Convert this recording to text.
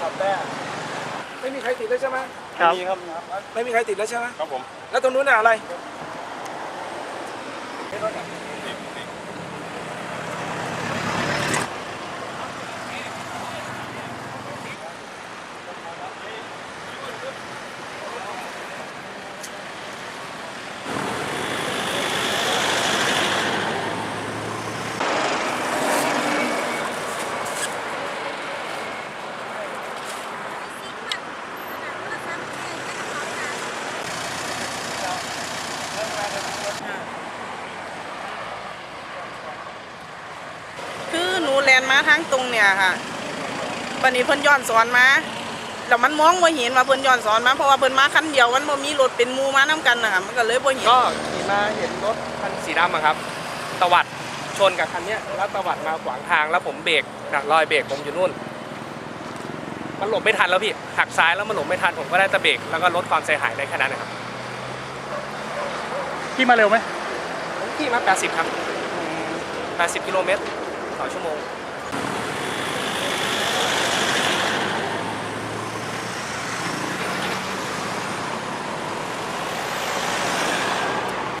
สับแต้ไม่มีใครติดแล้วใช่ไหมครับมีครับไม่มีใครติดแล้วใช่ไหมครับผม แล้วตรงนู้นน่ะอะไร คือห นูแลนมาทางตรงเนี่ยค่ะวันนี้เพิ่นย้อนสอนมาแล้วมันมองบ่เห็นว่าเพิ่นย้อนสอนมาเพราะว่าเพิ่นมาคันเดียวมันบ่มีรถเป็นหมู่มานํกันนะคะมันก็เลยบ่เห็นก็ขี่มาเห็นรถคันสีดำอะครับตวัดชนกับคันเนี้ยแล้วตวัดมาขวางทางแล้วผมเบรกนะรอยเบรกผมอยู่นู่น มันหลบไม่ทันแล้วพี่หักซ้ายแล้วมันหลบไม่ทันผมก็ได้แตะเบรกแล้วก็ลดความเสียหายได้แค่นั้นนะครับพี่มาเร็วไหมผมขี่มา 80 ครับ 80 กิโลเมตรต่อชั่วโมง